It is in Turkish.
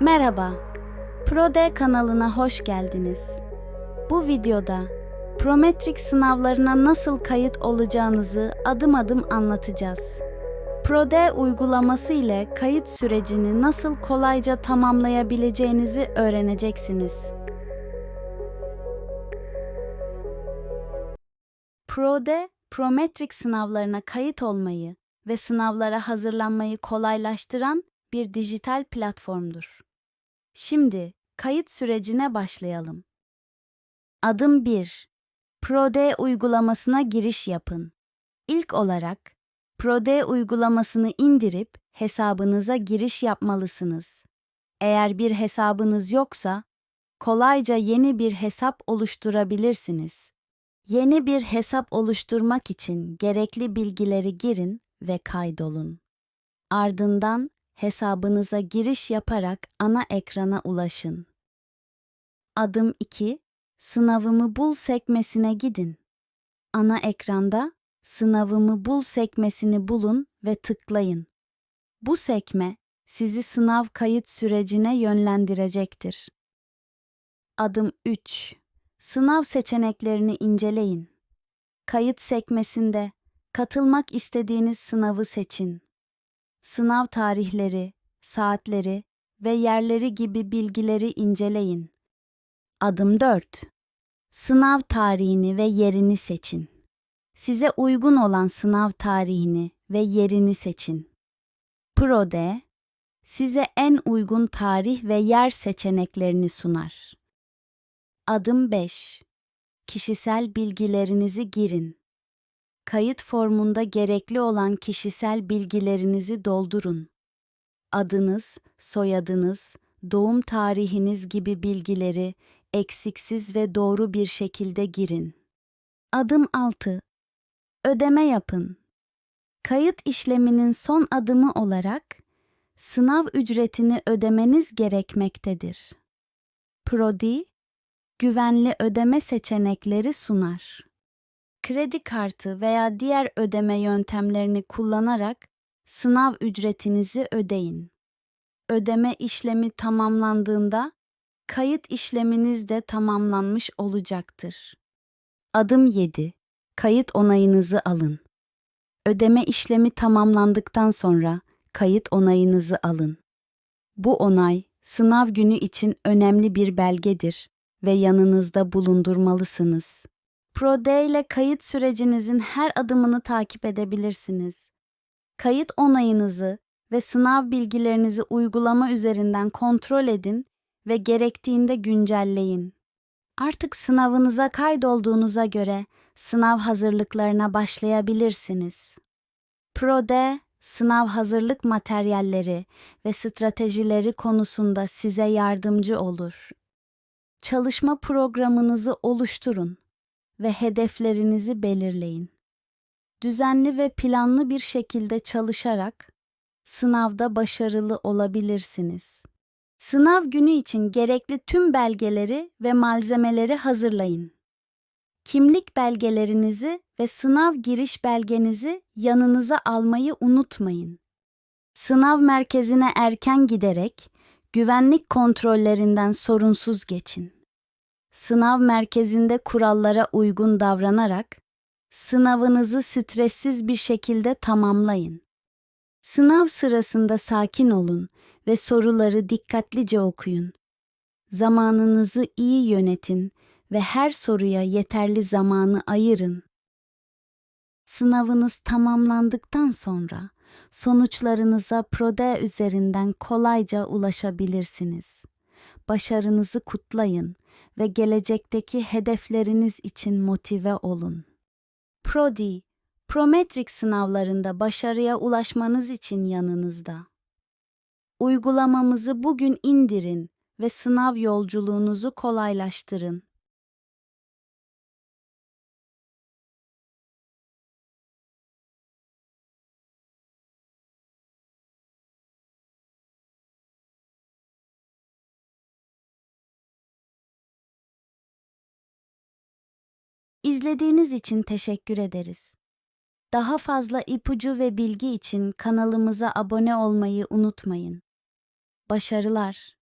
Merhaba, ProD kanalına hoş geldiniz. Bu videoda Prometric sınavlarına nasıl kayıt olacağınızı adım adım anlatacağız. ProD uygulaması ile kayıt sürecini nasıl kolayca tamamlayabileceğinizi öğreneceksiniz. ProD, Prometric sınavlarına kayıt olmayı ve sınavlara hazırlanmayı kolaylaştıran bir dijital platformdur. Şimdi kayıt sürecine başlayalım. Adım 1. ProD uygulamasına giriş yapın. İlk olarak ProD uygulamasını indirip hesabınıza giriş yapmalısınız. Eğer bir hesabınız yoksa kolayca yeni bir hesap oluşturabilirsiniz. Yeni bir hesap oluşturmak için gerekli bilgileri girin ve kaydolun. Ardından hesabınıza giriş yaparak ana ekrana ulaşın. Adım 2. Sınavımı bul sekmesine gidin. Ana ekranda Sınavımı bul sekmesini bulun ve tıklayın. Bu sekme sizi sınav kayıt sürecine yönlendirecektir. Adım 3. Sınav seçeneklerini inceleyin. Kayıt sekmesinde katılmak istediğiniz sınavı seçin. Sınav tarihleri, saatleri ve yerleri gibi bilgileri inceleyin. Adım 4. Sınav tarihini ve yerini seçin. Size uygun olan sınav tarihini ve yerini seçin. ProD size en uygun tarih ve yer seçeneklerini sunar. Adım 5. Kişisel bilgilerinizi girin. Kayıt formunda gerekli olan kişisel bilgilerinizi doldurun. Adınız, soyadınız, doğum tarihiniz gibi bilgileri eksiksiz ve doğru bir şekilde girin. Adım 6. Ödeme yapın. Kayıt işleminin son adımı olarak sınav ücretini ödemeniz gerekmektedir. Prodi, güvenli ödeme seçenekleri sunar. Kredi kartı veya diğer ödeme yöntemlerini kullanarak sınav ücretinizi ödeyin. Ödeme işlemi tamamlandığında kayıt işleminiz de tamamlanmış olacaktır. Adım 7. Kayıt onayınızı alın. Ödeme işlemi tamamlandıktan sonra kayıt onayınızı alın. Bu onay sınav günü için önemli bir belgedir ve yanınızda bulundurmalısınız. ProD ile kayıt sürecinizin her adımını takip edebilirsiniz. Kayıt onayınızı ve sınav bilgilerinizi uygulama üzerinden kontrol edin ve gerektiğinde güncelleyin. Artık sınavınıza kaydolduğunuza göre sınav hazırlıklarına başlayabilirsiniz. ProD, sınav hazırlık materyalleri ve stratejileri konusunda size yardımcı olur. Çalışma programınızı oluşturun ve hedeflerinizi belirleyin. Düzenli ve planlı bir şekilde çalışarak sınavda başarılı olabilirsiniz. Sınav günü için gerekli tüm belgeleri ve malzemeleri hazırlayın. Kimlik belgelerinizi ve sınav giriş belgenizi yanınıza almayı unutmayın. Sınav merkezine erken giderek güvenlik kontrollerinden sorunsuz geçin. Sınav merkezinde kurallara uygun davranarak sınavınızı stressiz bir şekilde tamamlayın. Sınav sırasında sakin olun ve soruları dikkatlice okuyun. Zamanınızı iyi yönetin ve her soruya yeterli zamanı ayırın. Sınavınız tamamlandıktan sonra sonuçlarınıza Prode üzerinden kolayca ulaşabilirsiniz. Başarınızı kutlayın ve gelecekteki hedefleriniz için motive olun. Prodi, Prometric sınavlarında başarıya ulaşmanız için yanınızda. Uygulamamızı bugün indirin ve sınav yolculuğunuzu kolaylaştırın. İzlediğiniz için teşekkür ederiz. Daha fazla ipucu ve bilgi için kanalımıza abone olmayı unutmayın. Başarılar.